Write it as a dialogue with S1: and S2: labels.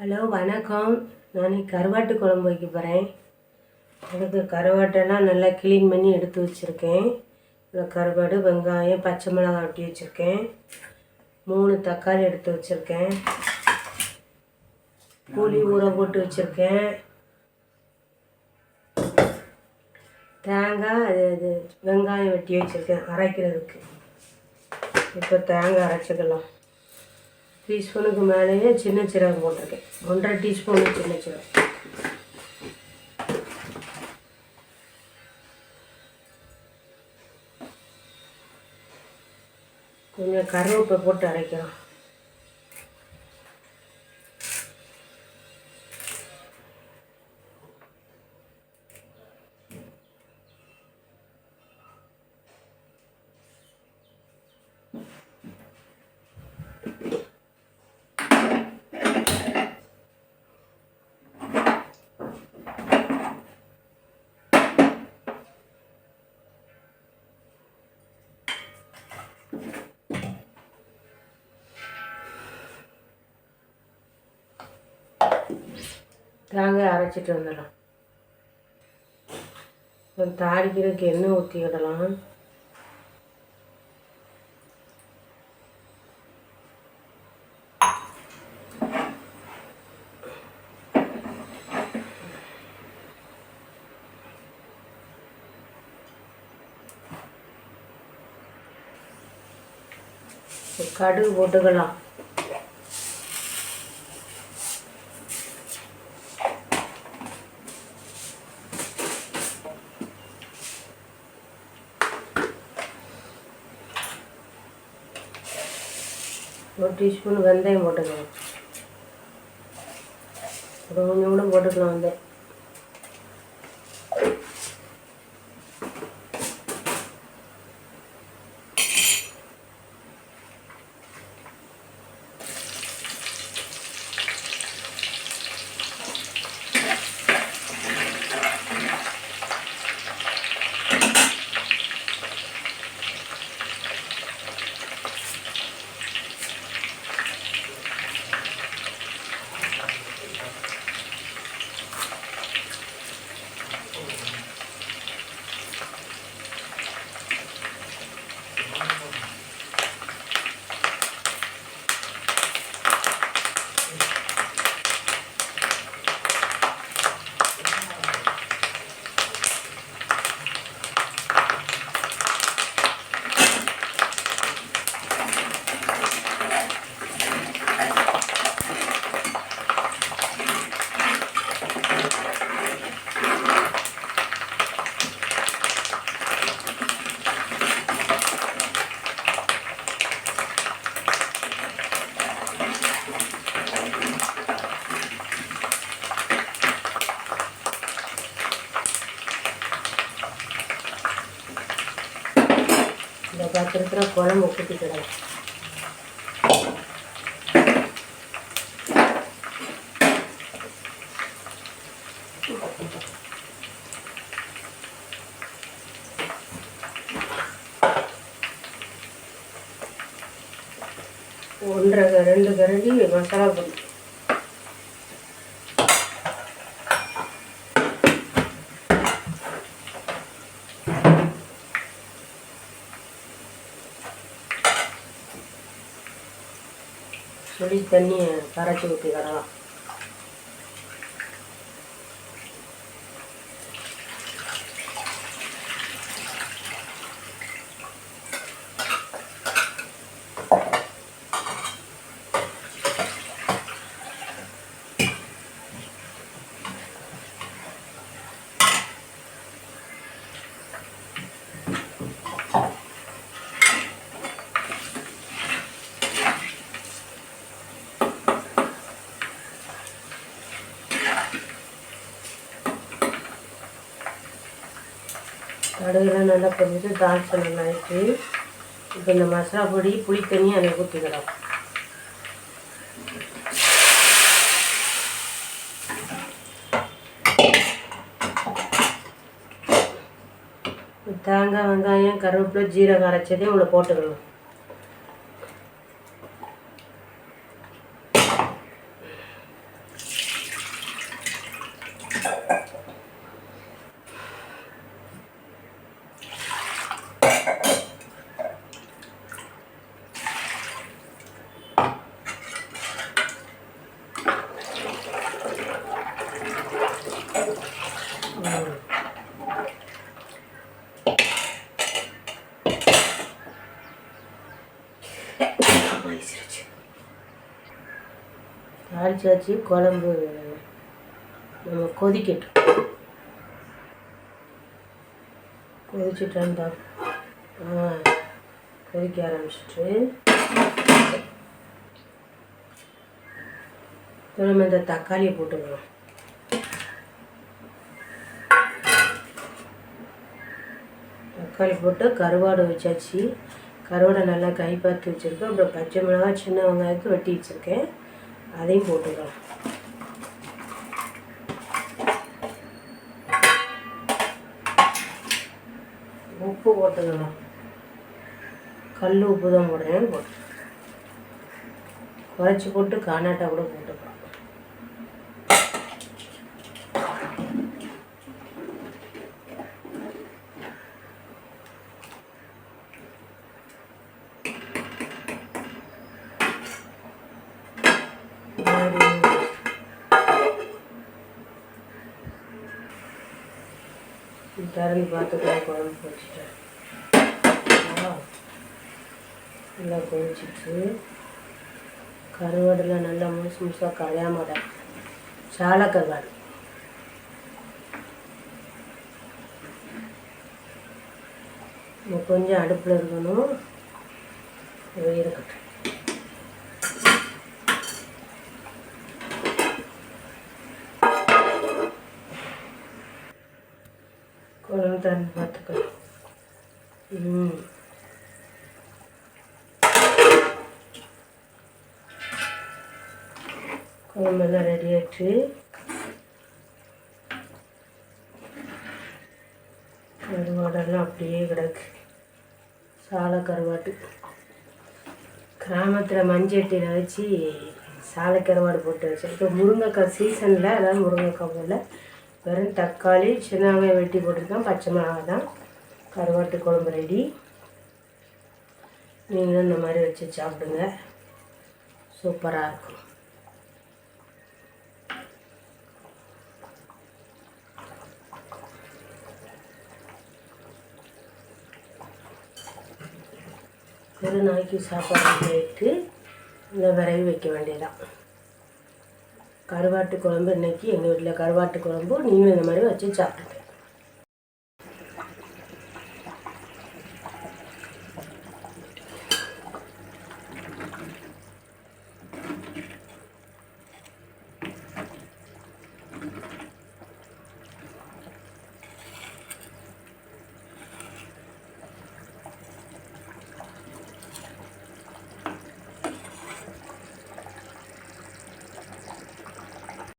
S1: Hello வணக்கம். நான் கருவாட்டு குழம்பு வைக்க போகிறேன் அதுக்கு கருவாட்டெல்லாம் நல்லா க்ளீன் பண்ணி எடுத்து வச்சுருக்கேன். கருவாடு வெங்காயம் பச்சை மிளகாய் வெட்டி வச்சுருக்கேன். மூணு தக்காளி எடுத்து வச்சுருக்கேன். புளி ஊற போட்டு வச்சுருக்கேன். தேங்காய் அது இது வெங்காயம் வெட்டி வச்சுருக்கேன் அரைக்கிறதுக்கு. இப்போ தேங்காய் அரைச்சிக்கலாம். டீஸ்பூனுக்கு மேலேயே சின்ன சீரகம் போட்டிருக்கேன். ஒன்றரை டீஸ்பூனு சின்ன சீரகம். கொஞ்சம் கருவேப்பை போட்டு அரைக்கிறோம். தேங்காய் அரைச்சிட்டு வந்துடலாம் கொஞ்சம் தாளிக்கிறதுக்கு எண்ணெய் ஊற்றிக்கிடலாம் கடுகு போட்டுக்கலாம். ஒரு டீஸ்பூன் வெந்தயம் போட்டுக்கலாம் ஒரு கொஞ்சம் கூட போட்டுக்கலாம் வெந்தயம் இந்த அப்புறம் குழம்பு ஊற்றிக்கிடலாம் ஒன்றரை ரெண்டு கரண்டி மசாலா பொடி. சுழி தண்ணியை கரைச்சி ஊற்றிக்கிடலாம் கடுகுலாம் நல்லா பொறிஞ்சு தாட்சை நல்லா ஆயிடுச்சு இப்போ இந்த மசாலா பொடி புளி தண்ணி அதை ஊற்றிக்கலாம் தேங்காய் வெங்காயம் கருவேப்பிலை ஜீரகம் அரைச்சதையும் உள்ள போட்டுக்கலாம். தாளிச்சாச்சு குழம்பு நம்ம கொதிக்கட்டும். கொதிச்சுட்டான்னு ஆ கொதிக்க ஆரம்பிச்சிட்டு. நம்ம இந்த தக்காளியை போட்டுக்கலாம். தக்காளி போட்டு கருவாடு வச்சாச்சு. கருவாடை நல்லா கை பார்த்து வச்சுருக்கேன். அப்புறம் பச்சை மிளகாய் சின்ன வெங்காயத்தை வெட்டி வச்சுருக்கேன். அதையும் போட்டுக்கலாம். உப்பு போட்டுக்கலாம். கல் உப்பு தான் போடுறேன். போட்டு குறைச்சி போட்டு காணாட்டா கூட போட்டு திறந்து பார்த்துக்கலாம் குழம்பு வச்சுட்டேன் நல்லா கொதிச்சிட்டு கருவாடில் நல்லா முழுசு முழுசாக கரையாமட சால கருவாடு இன்னும் கொஞ்சம் அடுப்பில் இருக்கணும் இது இருக்கட்டும் குழம்பு பார்த்துக்கலாம் ம். குழம்பெல்லாம் ரெடி ஆயிடுச்சு கருவாடெல்லாம் அப்படியே கிடக்கு. சாலை கருவாட்டு. கிராமத்தில் மஞ்சட்டியில் வச்சு சாலை கருவாடு போட்டு வச்சேன் இப்போ முருங்கைக்காய் சீசனில் அதாவது முருங்கைக்காய் போல் வெறும் தக்காளி சின்ன வெங்காயம் வெட்டி போட்டிருக்கேன். பச்சை மிளகா தான். கருவாட்டு குழம்பு ரெடி நீங்களும் இந்த மாதிரி வச்சு சாப்பிடுங்க. சூப்பராக இருக்கும். ஒரு நாளைக்கு சாப்பாடு கேட்டு இந்த விரைவு வைக்க வேண்டியதான் கருவாட்டு குழம்பு இன்னைக்கு எங்கள் வீட்டில் கருவாட்டு குழம்பு நீங்களும் இந்த மாதிரி வச்சு சாப்பிடுங்க